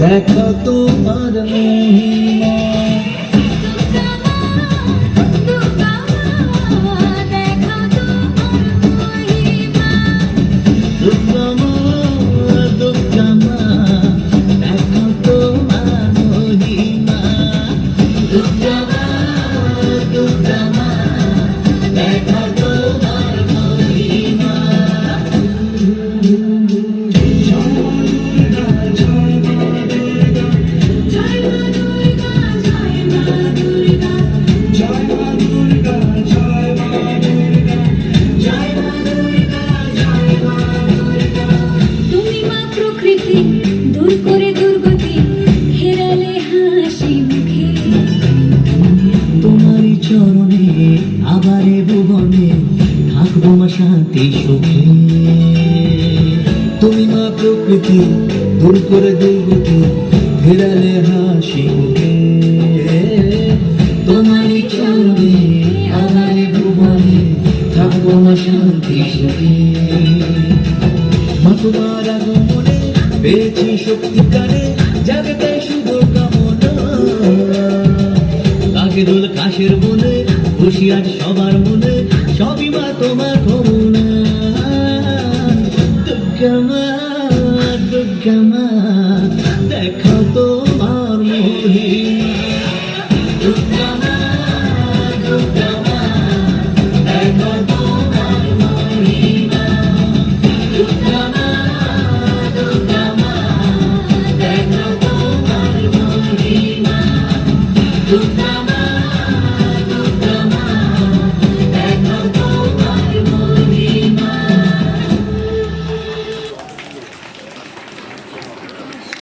দেখো শান্তি, সুখে। তুমি মা প্রকৃতি, দূর করে দুর্গতি ফেরালে হাসি আবারে ভুবনে থাকব মা শান্তি, সুখে। মা, তোমার আগমনে পেয়েছি শক্তি কানে জাগতে শুভ কামনা। লাগে দোল কাশের বনে হুশিয়ার সবার মনে, সবই মা তোমার দুর্গা মা